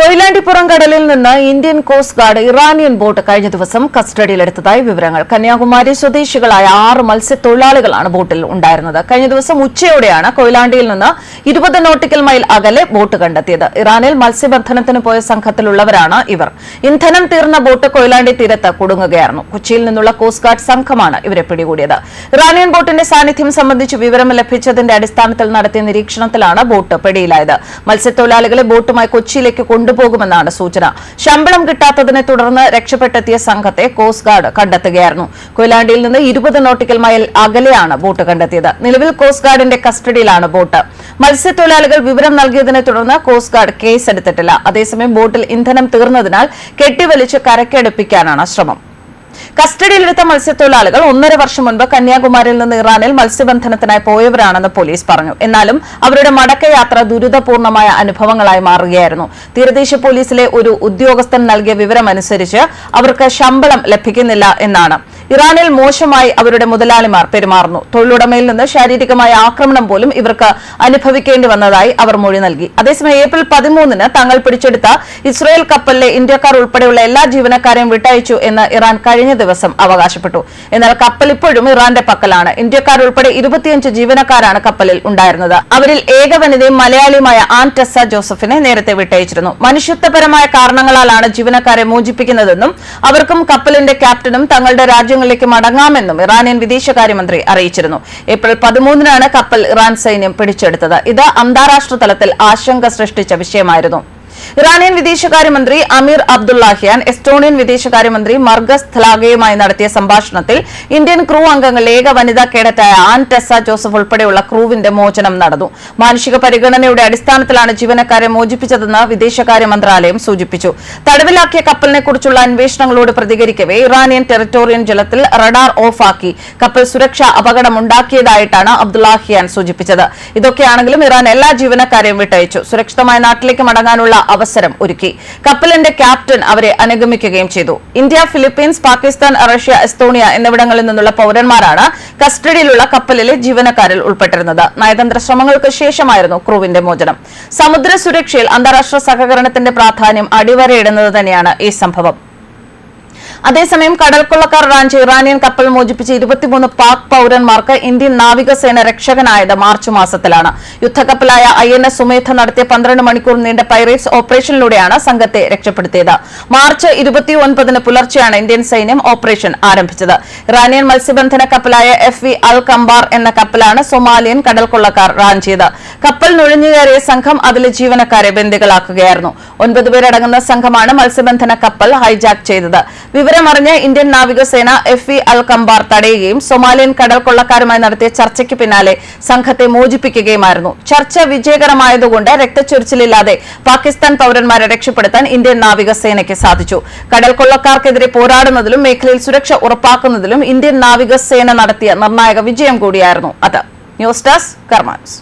¡Boile! കൊയിലാണ്ടിപ്പുറം കടലിൽ നിന്ന് Indian coast guard Iranian boat കഴിഞ്ഞ ദിവസം കസ്റ്റഡിയിലെടുത്തതായി വിവരങ്ങൾ. കന്യാകുമാരി സ്വദേശികളായ ആറ് മത്സ്യത്തൊഴിലാളികളാണ് ബോട്ടിൽ ഉണ്ടായിരുന്നത്. കഴിഞ്ഞ ദിവസം ഉച്ചയോടെയാണ് കൊയിലാണ്ടിയിൽ നിന്ന് ഇരുപത് നോട്ടിക്കൽ മൈൽ അകലെ ബോട്ട് കണ്ടെത്തിയത്. ഇറാനിൽ മത്സ്യബന്ധനത്തിന് പോയ സംഘത്തിലുള്ളവരാണ് ഇവർ. ഇന്ധനം തീർന്ന ബോട്ട് കൊയിലാണ്ടി തീരത്ത് കുടുങ്ങുകയായിരുന്നു. കൊച്ചിയിൽ നിന്നുള്ള കോസ്റ്റ് ഗാർഡ് സംഘമാണ് ഇവരെ പിടികൂടിയത്. ഇറാനിയൻ ബോട്ടിന്റെ സാന്നിധ്യം സംബന്ധിച്ച് വിവരം ലഭിച്ചതിന്റെ അടിസ്ഥാനത്തിൽ നടത്തിയ നിരീക്ഷണത്തിലാണ് ബോട്ട് പിടിയിലായത്. മത്സ്യത്തൊഴിലാളികളെ ബോട്ടുമായി കൊച്ചിയിലേക്ക് കൊണ്ടുപോകുമെന്നാണ് സൂചന. ശമ്പളം കിട്ടാത്തതിനെ തുടർന്ന് രക്ഷപ്പെട്ടെത്തിയ സംഘത്തെ കോസ്റ്റ് ഗാർഡ് കണ്ടെത്തുകയായിരുന്നു. കൊയിലാണ്ടിയിൽ നിന്ന് ഇരുപത് നോട്ടിക്കൽ മൈൽ അകലെയാണ് ബോട്ട് കണ്ടെത്തിയത്. നിലവിൽ കോസ്റ്റ് ഗാർഡിന്റെ കസ്റ്റഡിയിലാണ് ബോട്ട്. മത്സ്യത്തൊഴിലാളികൾ വിവരം നൽകിയതിനെ തുടർന്ന് കോസ്റ്റ് ഗാർഡ് കേസെടുത്തിട്ടില്ല അതേസമയം ബോട്ടിൽ ഇന്ധനം തീർന്നതിനാൽ കെട്ടിവലിച്ച് കരക്കെടുപ്പിക്കാനാണ് ശ്രമം. കസ്റ്റഡിയിലെടുത്ത മത്സ്യത്തൊഴിലാളികൾ ഒന്നര വർഷം മുൻപ് കന്യാകുമാരിയിൽ നിന്ന് ഇറാനിൽ മത്സ്യബന്ധനത്തിനായി പോയവരാണെന്ന് പോലീസ് പറഞ്ഞു. എന്നാലും അവരുടെ മടക്കയാത്ര ദുരിതപൂർണമായ അനുഭവങ്ങളായി മാറുകയായിരുന്നു. തീരദേശ പോലീസിലെ ഒരു ഉദ്യോഗസ്ഥൻ നൽകിയ വിവരമനുസരിച്ച് അവർക്ക് ശമ്പളം ലഭിക്കുന്നില്ല എന്നാണ്. ഇറാനിൽ മോശമായി അവരുടെ മുതലാളിമാർ പെരുമാറുന്നു. തൊഴിലുടമയിൽ നിന്ന് ശാരീരികമായ ആക്രമണം പോലും ഇവർക്ക് അനുഭവിക്കേണ്ടി വന്നതായി അവർ മൊഴി നൽകി. അതേസമയം ഏപ്രിൽ പതിമൂന്നിന് തങ്ങൾ പിടിച്ചെടുത്ത ഇസ്രായേൽ കപ്പലിലെ ഇന്ത്യക്കാർ ഉൾപ്പെടെയുള്ള എല്ലാ ജീവനക്കാരെയും വിട്ടയച്ചു എന്ന് ഇറാൻ കഴിഞ്ഞ ദിവസം അവകാശപ്പെട്ടു. എന്നാൽ കപ്പൽ ഇപ്പോഴും ഇറാന്റെ പക്കലാണ്. ഇന്ത്യക്കാർ ഉൾപ്പെടെ ഇരുപത്തിയഞ്ച് ജീവനക്കാരാണ് കപ്പലിൽ ഉണ്ടായിരുന്നത്. അവരിൽ ഏക വനിതയും മലയാളിയുമായ ആൻ ടെസ ജോസഫിനെ നേരത്തെ വിട്ടയച്ചിരുന്നു. മനുഷ്യത്വപരമായ കാരണങ്ങളാലാണ് ജീവനക്കാരെ മോചിപ്പിക്കുന്നതെന്നും അവർക്കും കപ്പലിന്റെ ക്യാപ്റ്റനും തങ്ങളുടെ രാജ്യങ്ങളിലേക്ക് മടങ്ങാമെന്നും ഇറാനിയൻ വിദേശകാര്യമന്ത്രി അറിയിച്ചിരുന്നു. ഏപ്രിൽ പതിമൂന്നിനാണ് കപ്പൽ ഇറാൻ സൈന്യം പിടിച്ചെടുത്തത്. ഇത് അന്താരാഷ്ട്ര തലത്തിൽ ആശങ്ക സൃഷ്ടിച്ച വിഷയമായിരുന്നു. ഇറാനിയൻ വിദേശകാര്യമന്ത്രി അമീർ അബ്ദുള്ളാഹിയാൻ എസ്റ്റോണിയൻ വിദേശകാര്യമന്ത്രി മർഗസ് ഥലാഗയുമായി നടത്തിയ സംഭാഷണത്തിൽ ഇന്ത്യൻ ക്രൂ അംഗങ്ങൾ ഏക വനിതാ കേഡറ്റായ ആൻ ടെസ ജോസഫ് ഉൾപ്പെടെയുള്ള ക്രൂവിന്റെ മോചനം നടന്നു. മാനുഷിക പരിഗണനയുടെ അടിസ്ഥാനത്തിലാണ് ജീവനക്കാരെ മോചിപ്പിച്ചതെന്ന് വിദേശകാര്യ മന്ത്രാലയം സൂചിപ്പിച്ചു. തടവിലാക്കിയ കപ്പലിനെക്കുറിച്ചുള്ള അന്വേഷണങ്ങളോട് പ്രതികരിക്കവെ ഇറാനിയൻ ടെറിട്ടോറിയൽ ജലത്തിൽ റഡാർ ഓഫാക്കി. കപ്പൽ സുരക്ഷാ അപകടമുണ്ടാക്കിയതായിട്ടാണ് അബ്ദുള്ളാഹിയാൻ സൂചിപ്പിച്ചത്. ഇതൊക്കെയാണെങ്കിലും ഇറാൻ എല്ലാ ജീവനക്കാരെയും വിട്ടയച്ചു. സുരക്ഷിതമായ നാട്ടിലേക്ക് മടങ്ങാനുള്ള അവസരം ഒരുക്കി. കപ്പലിന്റെ ക്യാപ്റ്റൻ അവരെ അനുഗമിക്കുകയും ചെയ്തു. India Philippines Pakistan Russia Estonia എന്നിവിടങ്ങളിൽ നിന്നുള്ള പൌരന്മാരാണ് കസ്റ്റഡിയിലുള്ള കപ്പലിലെ ജീവനക്കാരിൽ ഉൾപ്പെട്ടിരുന്നത്. നയതന്ത്ര ശ്രമങ്ങൾക്ക് ശേഷമായിരുന്നു ക്രൂവിന്റെ മോചനം. സമുദ്ര സുരക്ഷയിൽ അന്താരാഷ്ട്ര സഹകരണത്തിന്റെ പ്രാധാന്യം അടിവരയിടുന്നത് തന്നെയാണ് ഈ സംഭവം. അതേസമയം കടൽക്കൊള്ളക്കാർ റാഞ്ച് ഇറാനിയൻ കപ്പൽ മോചിപ്പിച്ച് ഇരുപത്തിമൂന്ന് പാക് പൌരന്മാർക്ക് ഇന്ത്യൻ നാവികസേന രക്ഷകനായത് മാർച്ച് മാസത്തിലാണ്. യുദ്ധക്കപ്പലായ ഐ എൻ എസ് സുമേധ നടത്തിയ പന്ത്രണ്ട് മണിക്കൂർ നീണ്ട പൈറേറ്റ്സ് ഓപ്പറേഷനിലൂടെയാണ് സംഘത്തെ രക്ഷപ്പെടുത്തിയത്. മാർച്ച് ഇരുപത്തിയൊൻപതിന് പുലർച്ചെയാണ് ഇന്ത്യൻ സൈന്യം ഓപ്പറേഷൻ ആരംഭിച്ചത്. ഇറാനിയൻ മത്സ്യബന്ധന കപ്പലായ എഫ് വി അൽ കംബാർ എന്ന കപ്പലാണ് സൊമാലിയൻ കടൽക്കൊള്ളക്കാർ റാഞ്ചിയത് കപ്പൽ നുഴഞ്ഞുകയറിയ സംഘം അതിലെ ജീവനക്കാരെ ബന്ദികളാക്കുകയായിരുന്നു. ഒൻപത് പേരടങ്ങുന്ന സംഘമാണ് മത്സ്യബന്ധന കപ്പൽ ഹൈജാക്ക് ചെയ്തത്. വിവരമറിഞ്ഞ ഇന്ത്യൻ നാവികസേന എഫ് വി അൽ കമ്പാർ തടയുകയും സൊമാലിയൻ കടൽ കൊള്ളക്കാരുമായി നടത്തിയ ചർച്ചയ്ക്ക് പിന്നാലെ സംഘത്തെ മോചിപ്പിക്കുകയുമായിരുന്നു. ചർച്ച വിജയകരമായതുകൊണ്ട് രക്തച്ചൊരിച്ചിലില്ലാതെ പാകിസ്ഥാൻ പൌരന്മാരെ രക്ഷപ്പെടുത്താൻ ഇന്ത്യൻ നാവികസേനയ്ക്ക് സാധിച്ചു. കടൽ കൊള്ളക്കാർക്കെതിരെ പോരാടുന്നതിലും മേഖലയിൽ സുരക്ഷ ഉറപ്പാക്കുന്നതിലും ഇന്ത്യൻ നാവികസേന നടത്തിയ നിർണായക വിജയം കൂടിയായിരുന്നു അത്. News desk കർമാൻസ്.